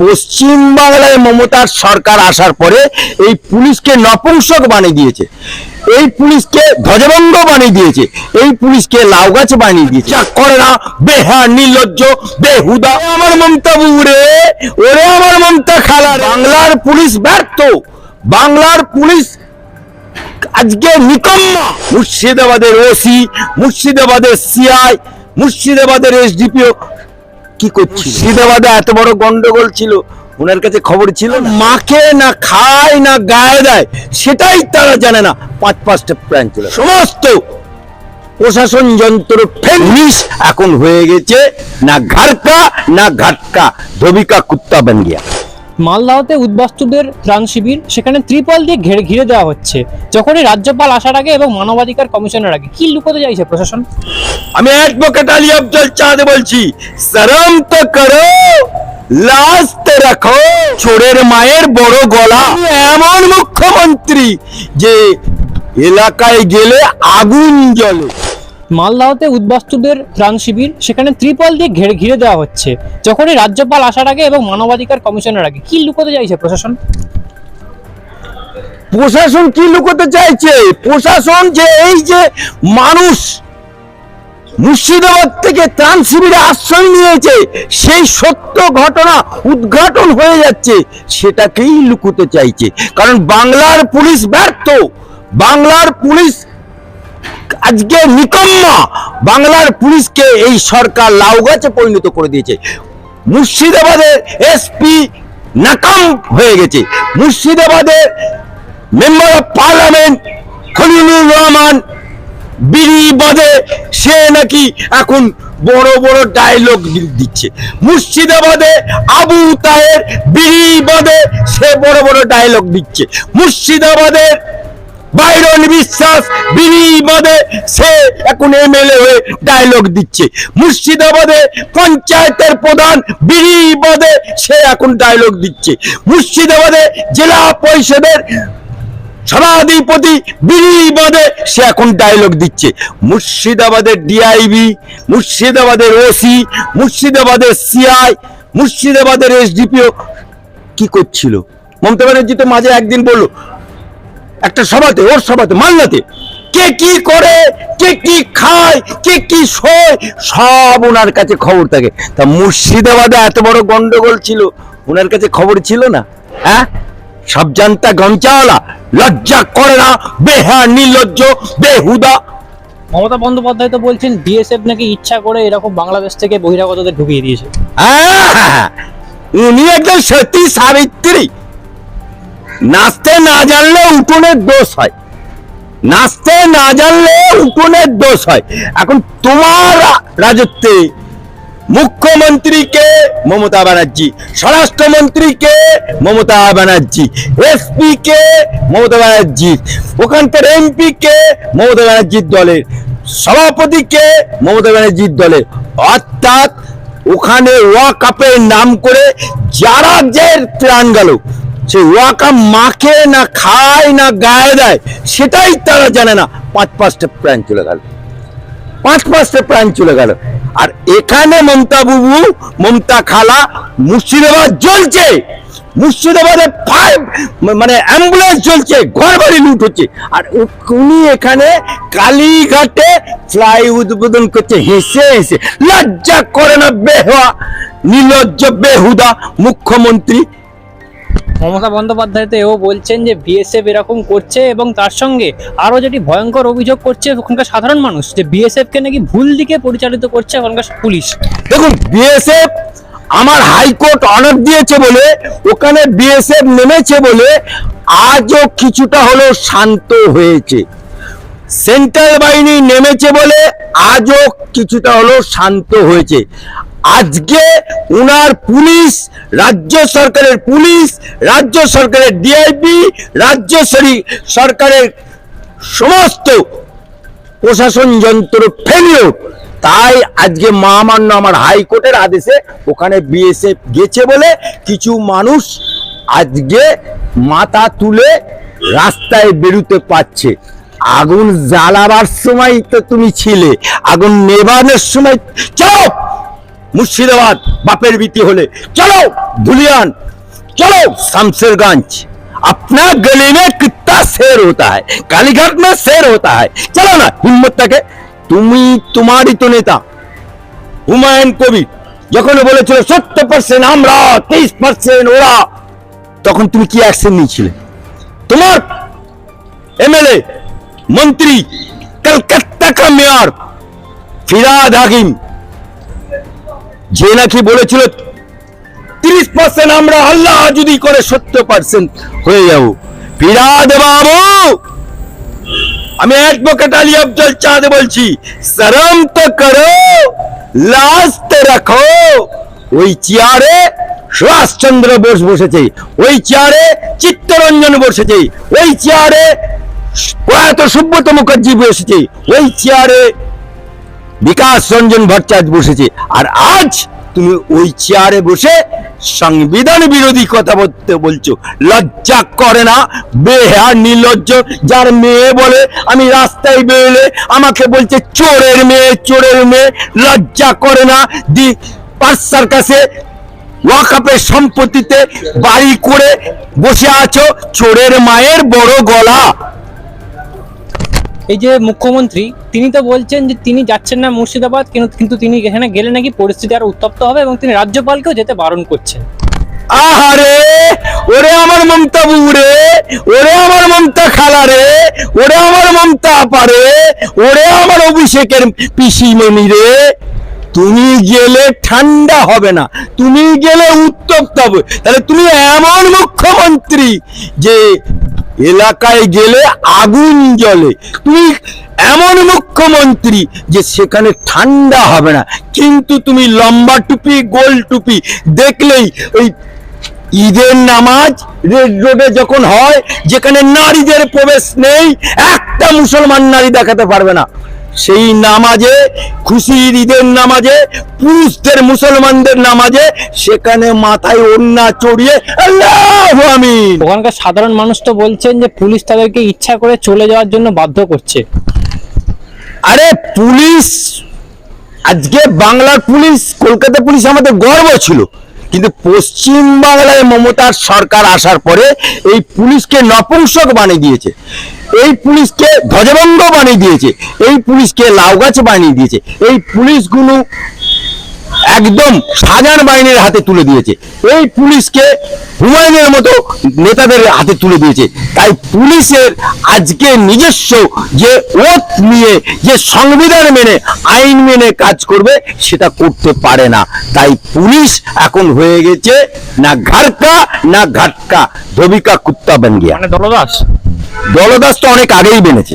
পশ্চিম বাংলায় মমতার সরকার আসার পরে এই পুলিশকে নপুংসক বানিয়ে দিয়েছে। এই পুলিশকে ধ্বজভঙ্গ বানিয়ে দিয়েছে। এই পুলিশকে লাউ গাছ বানিয়ে দিয়েছে। যা করে না বেহা নির্লজ্জ বেহুদা। আমার মমতা বুড়ে ওরে আমার মমতা খালা বাংলার পুলিশ ব্যর্থ। বাংলার পুলিশ আজকে নিকম্মা। মুর্শিদাবাদের ওসি মুর্শিদাবাদের সিআই মুর্শিদাবাদের এসডিপিও। কি করছিল? মুর্শিদাবাদে এত বড় গন্ডগোল ছিল ওনার কাছে খবর ছিল মাকে না খায় না গায়ে দেয় সেটাই তারা জানে না। পাঁচ পাঁচটা প্ল্যান ছিল সমস্ত প্রশাসন যন্ত্র এখন হয়ে গেছে না ঘাটকা না ঘাটকা ধবিকা কুত্তা বন গিয়া মালদাহতে উদ্বাস্তুদের ত্রাণ শিবির, সেখানে ত্রিপল দিয়ে ঘিরে ঘিরে দেওয়া হচ্ছে। যখনই রাজ্যপাল আসার আগে এবং মানবাধিকার কমিশনের আগে, কি লুকোতে চাইছে প্রশাসন? আমি অ্যাডভোকেট আলী আফজল চাঁদ বলছি, শরম তো করো লাজ রাখো। চোরের মায়ের বড় গলা। এমন মুখ্যমন্ত্রী যে এলাকায় গেলে আগুন জ্বলে। মালদাহতে উদ্বাস্তুদের ত্রাণ শিবির, সেখানে ত্রিপল দিয়ে ঘিরে ঘিরে দেওয়া হচ্ছে। যখনই রাজ্যপাল আসার আগে এবং মানবাধিকার কমিশনের আগে, কি লুকোতে চাইছে প্রশাসন? প্রশাসন কি লুকোতে চাইছে? প্রশাসন যে এই যে মানুষ মুর্শিদাবাদ থেকে ত্রাণ শিবিরে আশ্রয় নিয়েছে, সেই সত্য ঘটনা উদ্ঘাটন হয়ে যাচ্ছে, সেটাকেই লুকোতে চাইছে। কারণ বাংলার পুলিশ ব্যর্থ। বাংলার পুলিশ আজকে নিকম্মা বাংলার পুলিশকে এই সরকার লাউ গাছে পরিণত করে দিয়েছে। মুর্শিদাবাদের এসপি নাকাম হয়ে গেছে। মুর্শিদাবাদের member of parliament Khalilur Rahman, বিড়ি বাদে সে নাকি এখন বড় বড় ডায়লগ দিচ্ছে। মুর্শিদাবাদে আবু তাহের, বিড়ি বাদে সে বড় বড় ডায়লগ দিচ্ছে। মুর্শিদাবাদের বাইরন বিশ্বাস বিড়ি বাদে সে এখন এমএলএ হয়ে ডায়লগ দিচ্ছে। মুর্শিদাবাদে পঞ্চায়েতের প্রধান বিড়ি বাদে সে এখন ডায়লগ দিচ্ছে। মুর্শিদাবাদে জেলা পরিষদের সভাধিপতি বিড়ি বাদে সে এখন ডায়লগ দিচ্ছে। মুর্শিদাবাদের ডিআইবি মুর্শিদাবাদের ওসি মুর্শিদাবাদের সিআই মুর্শিদাবাদের এসডিপিও কি করছিল? মমতা ব্যানার্জি তো মাঝে একদিন বলল একটা সভাতে ওর সভাতে মাল্লাতে কে কি করে কে কি খায় কে কি শোয় সব ওনার কাছে খবর থাকে। তা মুর্শিদাবাদে এত বড় গন্ডগোল ছিল ওনার কাছে খবর ছিল না? হ্যাঁ? সব জানতা গঞ্চাওয়ালা লজ্জা করে না বেহা নির্লজ্জ বেহুদা। মমতা বন্দ্যোপাধ্যায় তো বলছেন বিএসএফ নাকি ইচ্ছা করে এরকম বাংলাদেশ থেকে বহিরাগতদের ঢুকিয়ে দিয়েছে। হ্যাঁ, উনি একজন সতী সাবিত্রী। নাচতে না জানলে উঠোনের দোষ হয়। নাচতে না জানলে উঠোনের দোষ হয়। এখন তোমার রাজত্বে মুখ্যমন্ত্রীকে মমতা ব্যানার্জি, স্বরাষ্ট্রমন্ত্রীকে মমতা ব্যানার্জি এসপি কে মমতা ব্যানার্জি, ওখানকার এমপি কে মমতা ব্যানার্জির দলের, সভাপতিকে মমতা ব্যানার্জির দলের। অর্থাৎ ওখানে ওয়াকাপের নাম করে যারা যে ত্রাণ গেল সে ওয়াকাপ মাখে না খায় না গায়ে দেয়, সেটাই তারা জানে না। পাঁচ পাঁচটা প্রাণ চলে গেল। পাঁচ পাঁচটা প্রাণ চলে গেল। আর এখানে মমতা বুবু, মমতা খালা মুর্শিদাবাদ জ্বলছে। মুর্শিদাবাদে ফাইভ মানে অ্যাম্বুলেন্স চলছে ঘর বাড়ি লুট হচ্ছে। আর উনি এখানে কালীঘাটে ফ্লাই উদ্বোধন করছে। হেসে হেসে, লজ্জা করে না বেহা নির্লজ্জ বেহুদা মুখ্যমন্ত্রী মমতা বন্দ্যোপাধ্যায় তো এও বলছেন যে বিএসএফ এরকম করছে এবং তার সঙ্গে আরও যেটি ভয়ঙ্কর অভিযোগ করছে ওখানকার সাধারণ মানুষ, যে বিএসএফ কে নাকি ভুল দিকে পরিচালিত করছে ওখানকার পুলিশ। দেখুন বিএসএফ আমার হাইকোর্ট অর্ডার দিয়েছে বলে, ওখানে বিএসএফ নেমেছে বলে আজও কিছুটা হলেও শান্ত হয়েছে। সেন্ট্রাল বাহিনী নেমেছে বলে আজও কিছুটা হলেও শান্ত হয়েছে। আজকে উনার পুলিশ, রাজ্য সরকারের পুলিশ, রাজ্য সরকারের ডিআইপি রাজ্য সরি- সরকারের সমস্ত প্রশাসন যন্ত্র ফেলিও, তাই আজকে মহামান্য আমার হাইকোর্টের আদেশে ওখানে বিএসএফ গেছে বলে কিছু মানুষ আজকে মাথা তুলে রাস্তায় বেরুতে পারছে। আগুন জ্বালাবার সময় তো তুমি ছিলে, আগুন নেবানোর সময় চপ! মুর্শিদাবাদ বাপের बीती হলে चलो धुलियान चलो शमशेरगंज अपना गली में कितना शेर होता है कालीघाट में शेर होता है चलो ना हिम्मत থাকে তুমি তোমারই তো নেতা হুমায়ুন কবির যখন বলেছিল সত্তর পার্সেন্ট আমরা তেইশ পার্সেন্ট ওরা তখন তুমি কি অ্যাকশন নিয়েছিলে তোমার এমএলএ মন্ত্রী কলকাতা কা মেয়র ফিরাদ হাকিম যে নাকি বলেছিল, তিরিশ পার্সেন্ট আমরা আল্লাহ যদি করে সত্তর পার্সেন্ট হয়ে যাব। ফিরাদ বাবু! আমি অ্যাডভোকেট আলী আফজল চাঁদ বলছি, শরম তো করো লাজ তো রাখো। ওই চেয়ারে সুভাষচন্দ্র বোস বসেছে, ওই চেয়ারে চিত্তরঞ্জন বসেছে, ওই চেয়ারে প্রয়াত সুব্রত মুখার্জি বসেছে, ওই চেয়ারে বিকাশ রঞ্জন ভট্টাচার্য বসেছে। আর আজ তুমি ওই চেয়ারে বসে সংবিধান বিরোধী কথা বলতে বলছো। লজ্জা করে না? বেহার, নির্লজ্জ, যার মেয়ে বলে, আমি রাস্তায় বেরোলে আমাকে বলছে, চোরের মেয়ে চোরের মেয়ে, লজ্জা করে না? দি পার্সার কাছে ওয়াকাপের সম্পত্তিতে বাড়ি করে বসে আছো। চোরের মায়ের বড় গলা। এই যে মুখ্যমন্ত্রী, তিনি তো বলছেন যে তিনি যাচ্ছেন না মুর্শিদাবাদ, কিন্তু তিনি এখানে গেলে নাকি পরিস্থিতি আরও উত্তপ্ত হবে এবং তিনি রাজ্যপালকেও যেতে বারণ করছেন। আহারে! ওরে আমার মমতা রে ওরে আমার মমতা খালা রে! ওরে আমার মমতা আপা রে! ওরে আমার অভিষেকের পিসি মনি রে! তুমি গেলে ঠান্ডা হবে না, তুমি গেলে উত্তপ্ত হবে। তাহলে তুমি এমন মুখ্যমন্ত্রী যে এলাকায় গেলে আগুন জলে তুমি এমন মুখ্যমন্ত্রী যে সেখানে ঠান্ডা হবে না। কিন্তু তুমি লম্বা টুপি, গোল টুপি দেখলেই ওই ঈদের নামাজ রেড রোডে যখন হয়, যেখানে নারীদের প্রবেশ নেই, একটা মুসলমান নারী দেখাতে পারবে না। সেই নামাজে খুশির ঈদের নামাজে পুরুষদের মুসলমানদের নামাজে সেখানে মাথায় ওন্না চড়িয়ে আল্লাহ আমিন। ওখানকার সাধারণ মানুষ তো বলছেন যে পুলিশ তাদেরকে ইচ্ছা করে চলে যাওয়ার জন্য বাধ্য করছে। আরে পুলিশ আজকে বাংলার পুলিশ কলকাতা পুলিশ আমাদের গর্ব ছিল। কিন্তু পশ্চিম বাংলায় মমতার সরকার আসার পরে এই পুলিশকে নপুংসক বানিয়ে দিয়েছে। এই পুলিশকে ধ্বজভঙ্গ বানিয়ে দিয়েছে, এই পুলিশকে লাউগাছ বানিয়ে দিয়েছে, এই পুলিশগুলো একদম সাজান বাহিনীর হাতে তুলে দিয়েছে, এই পুলিশকে হুমায়ুনের মতো নেতাদের হাতে তুলে দিয়েছে। তাই পুলিশের আজকে নিজস্ব যে ওত নিয়ে, যে সংবিধান মেনে, আইন মেনে কাজ করবে, সেটা করতে পারে না। তাই পুলিশ এখন হয়ে গেছে না ঘাটকা না ঘাটকা, ধবিকা কুত্তা বান গিয়া মানে দলদাস? দলদাস তো অনেক আগেই বেনেছে